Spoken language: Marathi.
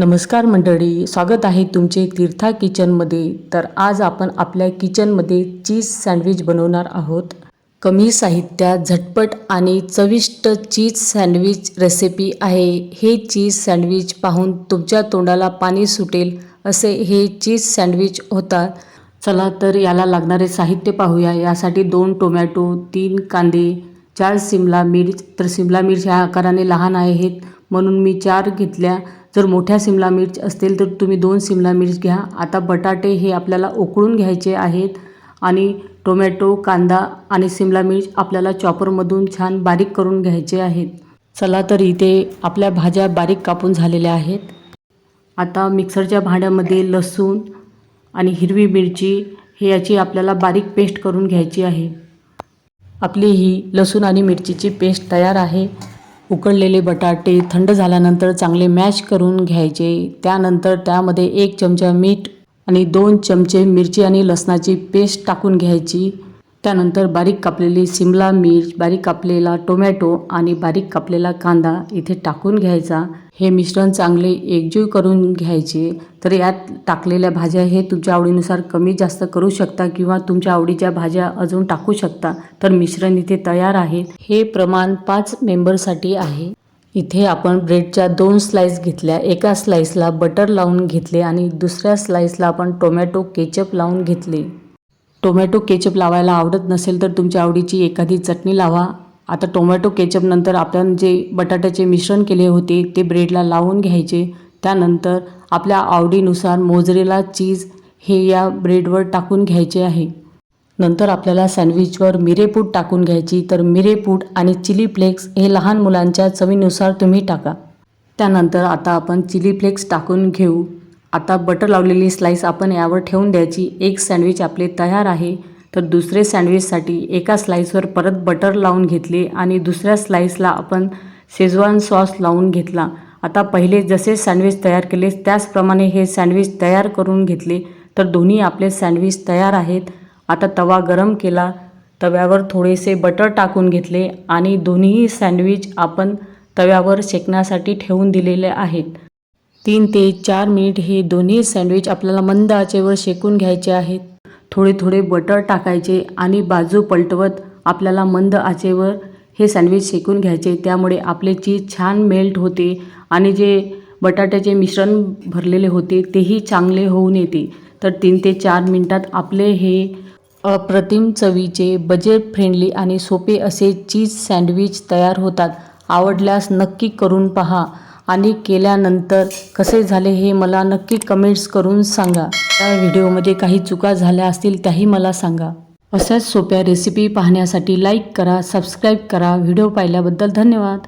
नमस्कार मंडळी स्वागत आहे तुमचे तीर्था किचनमध्ये. तर आज आपण आपल्या किचनमध्ये चीज सँडविच बनवणार आहोत. कमी साहित्यात झटपट आणि चविष्ट चीज सँडविच रेसिपी आहे. हे चीज सँडविच पाहून तुमच्या तोंडाला पाणी सुटेल असे हे चीज सँडविच होतात. चला तर याला लागणारे साहित्य पाहूया. यासाठी दोन टोमॅटो तीन कांदे चार सिमला मिर्च. तर सिमला मिर्च ह्या आकाराने लहान आहेत. म्हणून मी चार घेतल्या. जर मोठ्या सिमला मिर्च असतील तर तुम्ही दोन सिमला मिर्च घ्या. आता बटाटे हे आपल्याला उकळून घ्यायचे आहेत आणि टोमॅटो कांदा आणि सिमला मिर्च आपल्याला चॉपरमधून छान बारीक करून घ्यायचे आहेत. चला तर इथे आपल्या भाज्या बारीक कापून झालेल्या आहेत. आता मिक्सरच्या भांड्यामध्ये लसूण आणि हिरवी मिरची हे याची आपल्याला बारीक पेस्ट करून घ्यायची आहे. आपली ही लसूण आणि मिरचीची पेस्ट तयार आहे. उकळलेले बटाटे थंड झाल्यानंतर चांगले मॅश करून घ्यायचे. त्यानंतर त्यामध्ये एक चमचा मीठ आणि दोन चमचे मिरची आणि लसणाची पेस्ट टाकून घ्यायची. त्यानंतर बारीक कापलेली सिमला मिर्च बारीक कापलेला टोमॅटो आणि बारीक कापलेला कांदा इथे टाकून घ्यायचा. हे मिश्रण चांगले एकजीव करून घ्यायचे. तर यात टाकलेल्या भाज्या हे तुमच्या आवडीनुसार कमी जास्त करू शकता किंवा तुमच्या आवडीच्या भाज्या अजून टाकू शकता. तर मिश्रण इथे तयार आहे. हे प्रमाण पाच मेंबरसाठी आहे. इथे आपण ब्रेडच्या दोन स्लाईस घेतल्या. एका स्लाईसला बटर लावून घेतले आणि दुसऱ्या स्लाईसला आपण टोमॅटो केचप लावून घेतले. टोमॅटो केचप लावायला आवडत नसेल तर तुमच्या आवडीची एखादी चटणी लावा. आता टोमॅटो केचपनंतर आपण जे बटाट्याचे मिश्रण केले होते ते ब्रेडला लावून घ्यायचे. त्यानंतर आपल्या आवडीनुसार मोजरेला चीज हे या ब्रेडवर टाकून घ्यायचे आहे. नंतर आपल्याला सँडविचवर मिरेपूट टाकून घ्यायची. तर मिरेपूट आणि चिली फ्लेक्स हे लहान मुलांच्या चवीनुसार तुम्ही टाका. त्यानंतर आता आपण चिली फ्लेक्स टाकून घेऊ. आता बटर लावलेली स्लाईस आपण यावर ठेवून द्यायची. एक सँडविच आपले तयार आहे. तर दुसरे सँडविचसाठी एका स्लाईसवर परत बटर लावून घेतले आणि दुसऱ्या स्लाईसला आपण शेजवान सॉस लावून घेतला. आता पहिले जसे सँडविच तयार केले त्याचप्रमाणे हे सँडविच तयार करून घेतले. तर दोन्ही आपले सँडविच तयार आहेत. आता तवा गरम केला. तव्यावर थोडेसे बटर टाकून घेतले आणि दोन्हीही सँडविच आपण तव्यावर शेकण्यासाठी ठेवून दिलेले आहेत. तीन ते चार मिनिट हे दोन्ही सँडविच आपल्याला मंद आचेवर शेकून घ्यायचे आहेत. थोडे थोडे बटर टाकायचे आणि बाजू पलटवत आपल्याला मंद आचेवर हे सँडविच शेकून घ्यायचे. त्यामुळे आपले चीज छान मेल्ट होते आणि जे बटाट्याचे मिश्रण भरलेले होते तेही चांगले होऊन येते. तर तीन ते चार मिनटात आपले हे अप्रतिम चवीचे बजेट फ्रेंडली आणि सोपे असे चीज सँडविच तयार होतात. आवडल्यास नक्की करून पहा. आणि केल्यानंतर कसे झाले हे मला नक्की कमेंट्स करून सांगा. त्या व्हिडिओमध्ये काही चुका झाल्या असतील त्याही मला सांगा. अशाच सोप्या रेसिपी पाहण्यासाठी लाईक करा सबस्क्राईब करा. व्हिडिओ पाहिल्याबद्दल धन्यवाद.